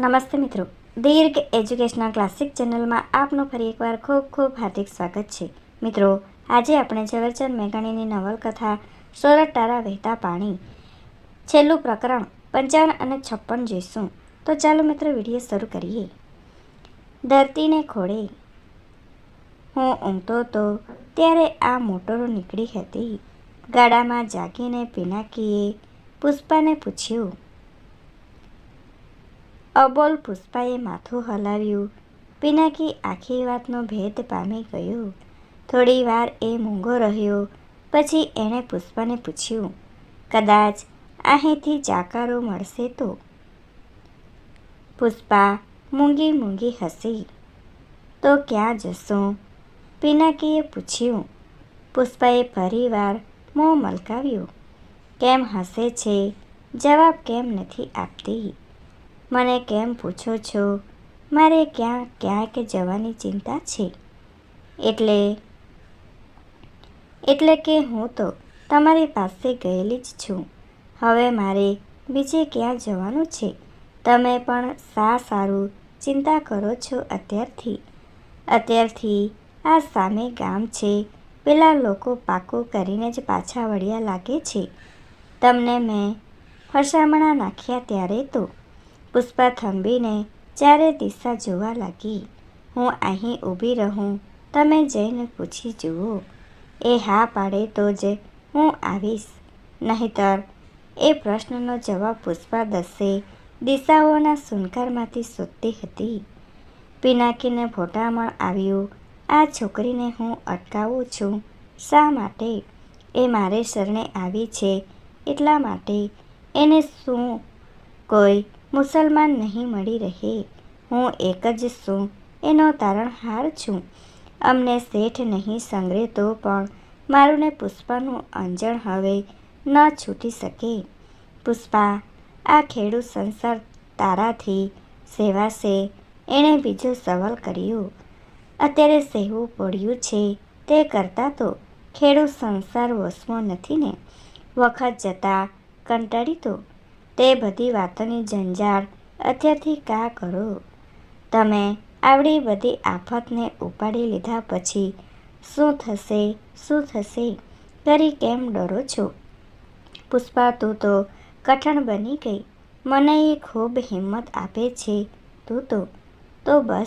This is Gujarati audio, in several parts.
નમસ્તે મિત્રો. દીર્ઘ એજ્યુકેશનલ ક્લાસિક ચેનલમાં આપનું ફરી એકવાર ખૂબ ખૂબ હાર્દિક સ્વાગત છે. મિત્રો, આજે આપણે ઝવેરચંદ મેઘાણીની નવલકથા સોરઠ તારા વહેતા પાણી છેલ્લું પ્રકરણ પંચાવન અને છપ્પન જોઈશું. તો ચાલો મિત્રો વીડિયો શરૂ કરીએ. ધરતીને ખોળે. હું ઊંઘતો તો ત્યારે આ મોટરો નીકળી હતી. ગાડામાં જાગીને પિનાકીએ પુષ્પાને પૂછ્યું અબોલ પુષ્પાએ માથું હલાવ્યું. પિનાકી આખી વાતનો ભેદ પામી ગયો. થોડી વાર એ મૂંગો રહ્યો, પછી એણે પુષ્પાને પૂછ્યું, કદાચ અહીંથી જાકારો મળશે તો? પુષ્પા મૂંગી મૂંગી હસી. તો ક્યાં જશો? પિનાકીએ પૂછ્યું. પુષ્પાએ ફરીવાર મોં મલકાવ્યું. કેમ હસે છે? જવાબ કેમ નથી આપતી? મને કેમ પૂછો છો? મારે ક્યાં ક્યાંક જવાની ચિંતા છે? એટલે એટલે કે હું તો તમારી પાસે ગયેલી જ છું. હવે મારે બીજે ક્યાં જવાનું છે? તમે પણ સા સારું ચિંતા કરો છો અત્યારથી. અત્યારથી આ સામે ગામ છે. પેલા લોકો પાકું કરીને જ પાછા વળ્યા લાગે છે. તમને મેં ફરસામણા નાખ્યા ત્યારે તો પુષ્પા થંભીને ચારે દિશા જોવા લાગી. હું અહીં ઊભી રહું. તમે જઈને પૂછી જુઓ. એ હા પાડે તો જ. હું આવીશ. નહીતર. એ પ્રશ્નનો જવાબ પુષ્પા દસે દિશાઓના સુનકારમાંથી શોધતી હતી. પિનાકીને ભોટામણ આવ્યું. આ છોકરીને હું અટકાવું છું. શા માટે? એ મારે શરણે આવી છે. એટલા માટે. એને શું કોઈ મુસલમાન નહીં મળી રહે. હું એક જ છું, એનો તારણહાર છું. અમને શેઠ નહીં સંગ્રહે તો પણ મારું ને પુષ્પાનું અંજણ હવે ન છૂટી શકે. પુષ્પા, આ ખેડૂત સંસાર તારાથી સેવાશે, એણે બીજો સવાલ કર્યો. અત્યારે સહેવું પડ્યું છે તે કરતાં તો ખેડૂત સંસાર વસમો નથી ને? વખત જતાં કંટાળી તો તે બધી વાતોની જંજાળ અત્યારથી કા કરો? તમે આવડી બધી આફતને ઉપાડી લીધા પછી શું થશે શું થશે? કરી કેમ ડરો છો? પુષ્પા, તું તો કઠણ બની ગઈ. મને એ ખૂબ હિંમત આપે છે, તું તો. તો બસ.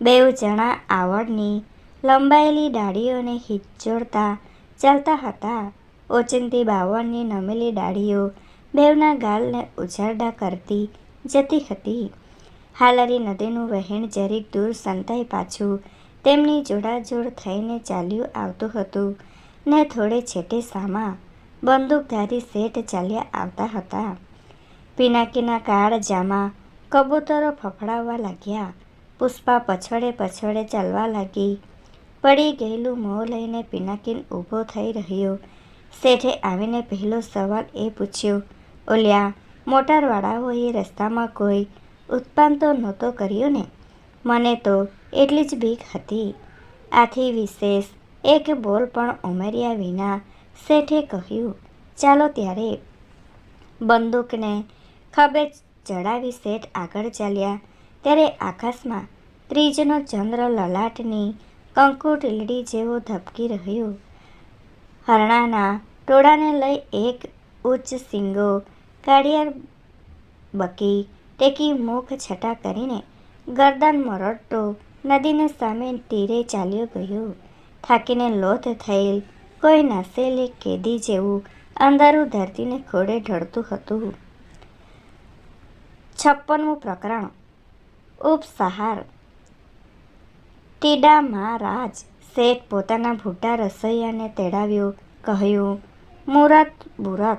બેઉ જણા આવડની લંબાયેલી દાઢીઓને હિચોડતા ચાલતા હતા. ઓચિંતી બાવણની નમેલી ડાળીઓ બેવના ગાલને ઉજારડા કરતી જતી હતી. હાલારી નદીનું વહેણ જરીક દૂર સંતાઈ પાછું તેમની જોડાજોડ થઈને ચાલ્યું આવતું હતું. ને થોડે છેટે સામા બંદૂકધારી શેઠ ચાલ્યા આવતા હતા. પિનાકીના કાળ જામાં કબૂતરો ફફડાવવા લાગ્યા. પુષ્પા પછડે પછડે ચાલવા લાગી. પડી ગયેલું મોં લઈને પિનાકીન ઊભો થઈ રહ્યો. શેઠે આવીને પહેલો સવાલ એ પૂછ્યો ઓલ્યા મોટરવાળાઓએ રસ્તામાં કોઈ ઉત્પાન તો નહોતો કર્યો ને. મને તો એટલી જ બીક હતી. આથી વિશેષ એક બોલ પણ ઉમેર્યા વિના શેઠે કહ્યું, ચાલો ત્યારે. બંદૂકને ખભે ચડાવી શેઠ આગળ ચાલ્યા. ત્યારે આકાશમાં ત્રીજનો ચંદ્ર લલાટની કંકુ ટીલડી જેવો ધબકી રહ્યો. હરણાના ટોળાને લઈ એક ઉચ્ચ સિંગો કાળિયાર બકી, ટેકી મુખ છટા કરીને ગરદન મરડતો નદીને સામે તીરે ચાલ્યો ગયો. થાકીને લોથ થયેલ કોઈ નાસેલી કેદી જેવું અંધારું ધરતીને ખોડે ઢળતું હતું. છપ્પનમું પ્રકરણ. ઉપસહાર. ટીડા મહારાજ શેઠ પોતાના ભૂટા રસોઈયાને તેડાવ્યો, કહ્યું, મુરત બુરત.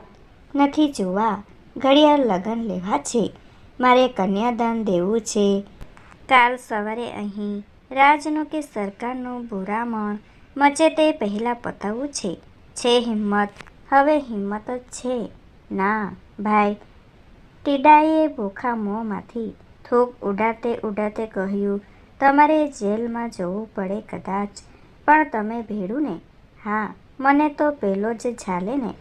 નથી જોવા. ઘડિયાળ લગ્ન લેવા છે. મારે કન્યાદાન દેવું છે. કાલ સવારે અહીં રાજનું કે સરકારનું બુરામણ મચે તે પહેલાં પતાવવું છે. છે હિંમત. હવે હિંમત જ છે. ના, ભાઈ. ટીડાએ ભૂખા મોંમાંથી થૂક ઉડાતે ઉડાતે કહ્યું, તમારે જેલમાં જવું પડે કદાચ. પણ તમે ભેડું ને. હા, મને તો પેલો જ ઝાલે ને.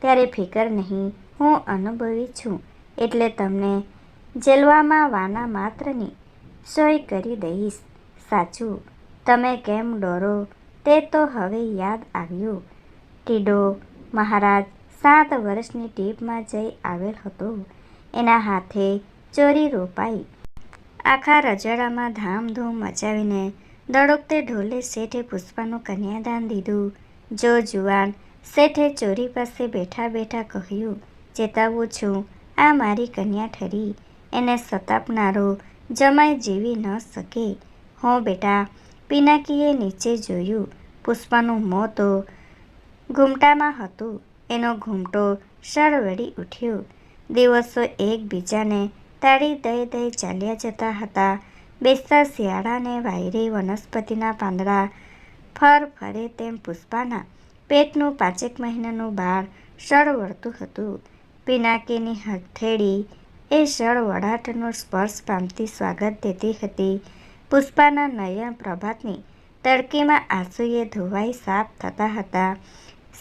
ત્યારે ફિકર નહીં, હું અનુભવી છું. એટલે તમને જેલવામાં વાના માત્રની સોય કરી દઈશ. સાચું. તમે કેમ ડરો? તે તો હવે યાદ આવ્યું. ટીડો મહારાજ સાત વર્ષની ટીપમાં જઈ આવેલ હતો. એના હાથે ચોરી રોપાઈ. આખા રજડામાં ધામધૂમ મચાવીને દડોકતે ઢોલે શેઠે પુષ્પાનું કન્યાદાન દીધું. જો જુવાન શેઠે ચોરી પાસે બેઠા બેઠા કહ્યું, ચેતાવું છું? આ મારી કન્યા ઠરી. એને સતાપનારો જમાઈ જીવી ન શકે. હો બેટા, પિનાકીએ નીચે જોયું. પુષ્પાનું મોં તો ઘૂમટામાં હતું. એનો ઘૂમટો સળવળી ઉઠ્યો. દિવસો એકબીજાને તાળી દઈ દઈ ચાલ્યા જતા હતા. બેસતા શિયાળાને વાયરી વનસ્પતિના પાંદડા ફર ફરે તેમ પુષ્પાના પેટનું પાંચેક મહિનાનું બાળ સળવળતું હતું. પિનાકીની હથેળી એ સળવળાટનો સ્પર્શ પામતી સ્વાગત દેતી હતી. પુષ્પાના નયન પ્રભાતની તડકીમાં આંસુએ ધોવાઈ સાફ થતા હતા.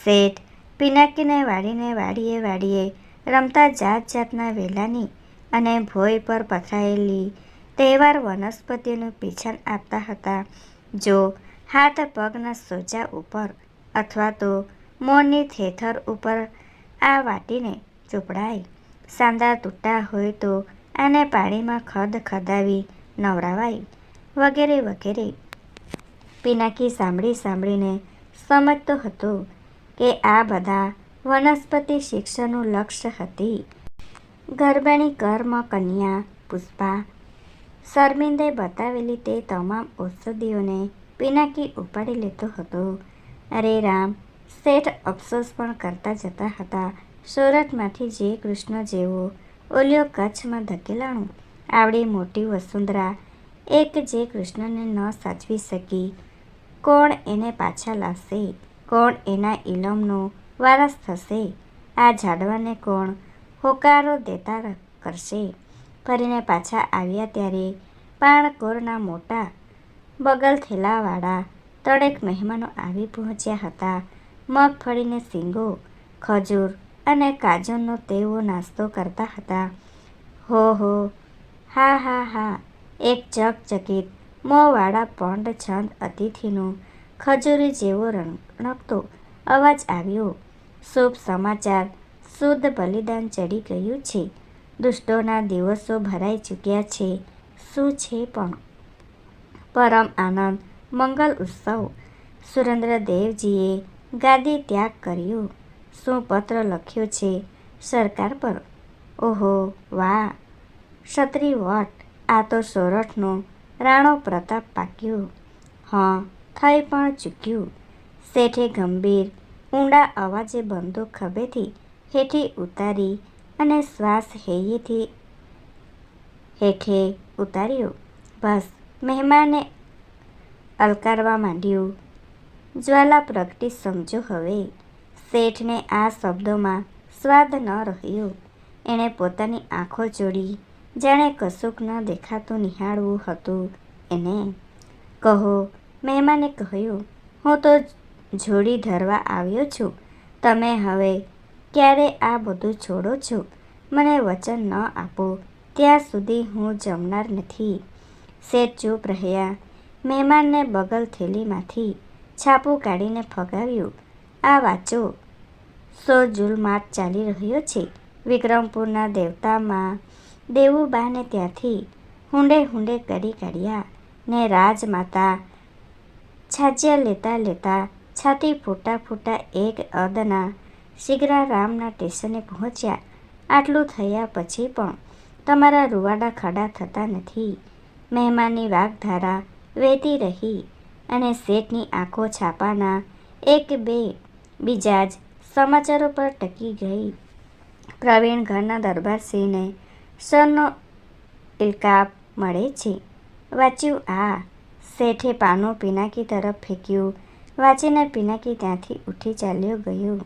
શેઠ પિનાકીને વાળીને વાડીએ વાડીએ રમતા જાત જાતના વેલાની અને ભોય પર પથરાયેલી તહેવાર વનસ્પતિનું પીછન આપતા હતા. જો હાથ પગના સોજા ઉપર અથવા તો મોરની થેથર ઉપર આ વાટીને ચોપડાય. સાંદા તૂટા હોય તો આને પાણીમાં ખદ ખદાવી નવરાવાય. વગેરે વગેરે. પિનાકી સાંભળી સાંભળીને સમજતો હતો કે આ બધા વનસ્પતિ શિક્ષણનું લક્ષ્ય હતી. ગરબણી, કર્મ, કન્યા, પુષ્પા. શર્મિંદે બતાવેલી તે તમામ ઔષધિઓને પિનાકી ઉપાડી લેતો હતો. અરે રામ, શેઠ અફસોસ પણ કરતા જતા હતા. સુરતમાંથી જે કૃષ્ણ જેવો ઓલિયો કચ્છમાં ધકેલાણું, આવડી મોટી વસુંધરા, એક જે કૃષ્ણને ન સાચવી શકી, કોણ એને પાછા લાવશે? કોણ એના ઇલમનો વારસ થશે? આ ઝાડવાને કોણ હોકારો દેતા કરશે? ફરીને પાછા આવ્યા ત્યારે પાણકોરના મોટા બગલ થેલાવાળા ત્રણેક મહેમાનો આવી પહોંચ્યા હતા. મગફળીને સિંગો, ખજૂર અને કાજુનો તેઓ નાસ્તો કરતા હતા. હો હો, હા હા હા, એક ચકચકિત, મોંવાળા પંડ છંદ અતિથિનું ખજૂરી જેવો રણકતો અવાજ આવ્યો. શુભ સમાચાર, શુદ્ધ બલિદાન ચડી ગયું છે. દુષ્ટોના દિવસો ભરાઈ ચૂક્યા છે. શું છે પણ? પરમ આનંદ મંગલ ઉત્સવ. સુરેન્દ્રદેવજીએ ગાદી ત્યાગ કર્યો. શું પત્ર લખ્યો છે સરકાર પર? ઓહો, વાહ! ક્ષત્રિય આ તો સોરઠનો રાણો પ્રતાપ પાક્યો. હં, થઈ પણ ચૂક્યું. શેઠે ગંભીર, ઊંડા અવાજે બંદૂક ખભેથી હેઠી ઉતારી અને શ્વાસ હૈયેથી હેઠે ઉતાર્યો. બસ, મહેમાને અલકારવા માંડ્યું જ્વાલા પ્રગટી સમજો હવે. શેઠને આ શબ્દોમાં સ્વાદ ન રહ્યો. એણે પોતાની આંખો જોડી. જાણે કશુંક ન દેખાતું નિહાળવું હતું એને. કહો, મહેમાને કહ્યું, હું તો જોડી ધરવા આવ્યો છું. તમે હવે ક્યારે આ બધું છોડો છો? મને વચન ન આપો. ત્યાં સુધી હું જમનાર નથી. શેઠ ચૂપ રહ્યા. મહેમાનને બગલ થેલીમાંથી છાપું કાઢીને ફગાવ્યું. આ વાંચો. સો જુલમાટ ચાલી રહ્યો છે. વિક્રમપુરના દેવતામાં દેવુબાને ત્યાંથી હુંડે હુંડે કરી કાઢ્યા ને રાજમાતા છાજ્યા લેતા લેતા છાતી ફૂટા ફૂટા એક અદના રામના સ્ટેશને પહોંચ્યા. આટલું થયા પછી પણ તમારા રૂવાડા ખડા થતા નથી. મહેમાનની વાઘધારા વહેતી રહી અને શેઠની આંખો છાપાના એક બે બીજા જ સમાચારો પર ટકી ગઈ. પ્રવીણ ઘરના દરબારસિંહને સરનો ઇલકાબ મળે છે. વાંચ્યું, આ, શેઠે પાનું પિનાકી તરફ ફેંક્યું. વાંચીને પિનાકી ત્યાંથી ઉઠી ચાલ્યો ગયો.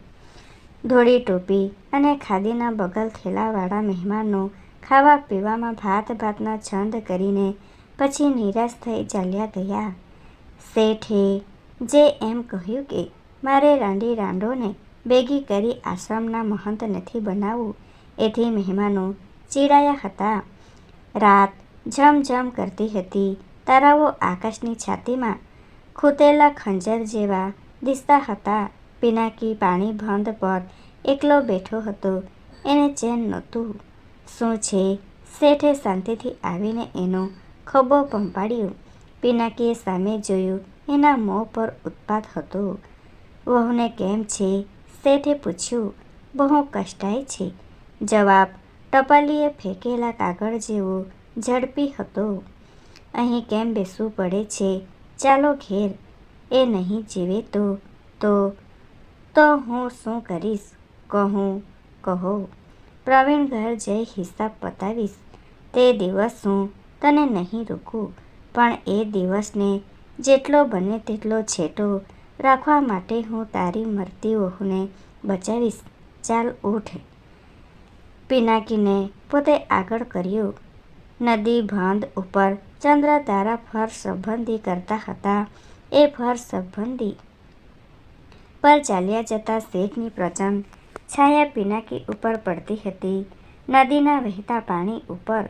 ધોળી ટોપી અને ખાદીના બગલ થેલાવાળા મહેમાનો ખાવા પીવામાં ભાત ભાતના છંદ કરીને પછી નિરાશ થઈ ચાલ્યા ગયા. શેઠે જે એમ કહ્યું કે, મારે રાંડી રાંડોને ભેગી કરી આશ્રમના મહંત નથી બનાવવું, એથી મહેમાનો ચીડાયા હતા. રાત ઝમઝમ કરતી હતી. તારાઓ આકાશની છાતીમાં ખૂતેલા ખંજર જેવા દિસતા હતા. પિનાકી પાણી બંધ પર એકલો બેઠો હતો. એને ચેન નહોતું. શું છે? શેઠે શાંતિથી આવીને એનો ખભો પંપાડ્યો પિનાકીએ સામે જોયું, એના મોં પર ઉત્પાત હતો. વહુને કેમ છે? શેઠે પૂછ્યું. બહુ કષ્ટાય છે. જવાબ, ટપાલીએ ફેંકેલા કાગળ જેવો ઝડપી હતો. અહીં કેમ બેસવું પડે છે? ચાલો ઘેર. એ નહીં જીવે તો? તો? તો હું શું કરીશ? કહું, કહો. પ્રવીણ ઘર જઈ હિસાબ પતાવીશ. તે દિવસ હું તને નહીં રોકું, પણ એ દિવસને જેટલો બને તેટલો છેટો રાખવા માટે હું તારી મરતી વહુને બચાવીશ. ચાલ ઉઠ. પિનાકીને પોતે આગળ કર્યું. નદી બાંધ ઉપર ચંદ્ર તારા ફર સંબંધી કરતા હતા. એ ફર સંબંધી પર ચાલ્યા જતા શેઠની પ્રચંડ છાયા પિનાકી ઉપર પડતી હતી. નદીના વહેતા પાણી ઉપર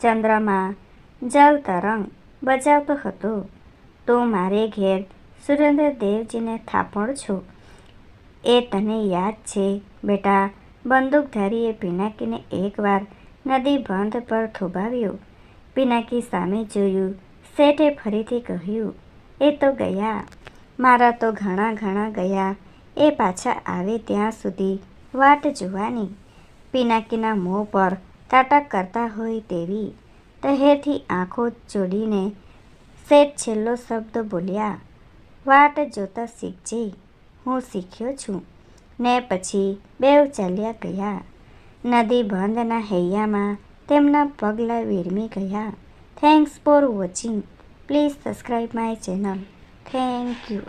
ચંદ્રમાં જલ તરંગ બજાવતો હતો. તો મારે ઘેર સુરેન્દ્રદેવજીને થાપણ છો? એ તને યાદ છે? બેટા બંદૂકધારીએ પિનાકીને એકવાર નદી બંધ પર થોભાવ્યો. પિનાકી સામે જોયું, શેઠે ફરીથી કહ્યું, એ તો ગયા. મારા તો ઘણા ઘણા ગયા. એ પાછા આવે ત્યાં સુધી વાટ જોવાની. પિનાકીના મોં પર તાટક કરતા હોય તેવી તહેરથી આંખો જોડીને શેઠ છેલ્લો શબ્દ બોલ્યા, વાટ જોતા શીખજે, હું શીખ્યો છું. ને પછી બેવ ચાલ્યા ગયા. નદી બંધના હૈયામાં તેમના પગલાં વેરમી ગયા. Thanks for watching please subscribe my channel thank you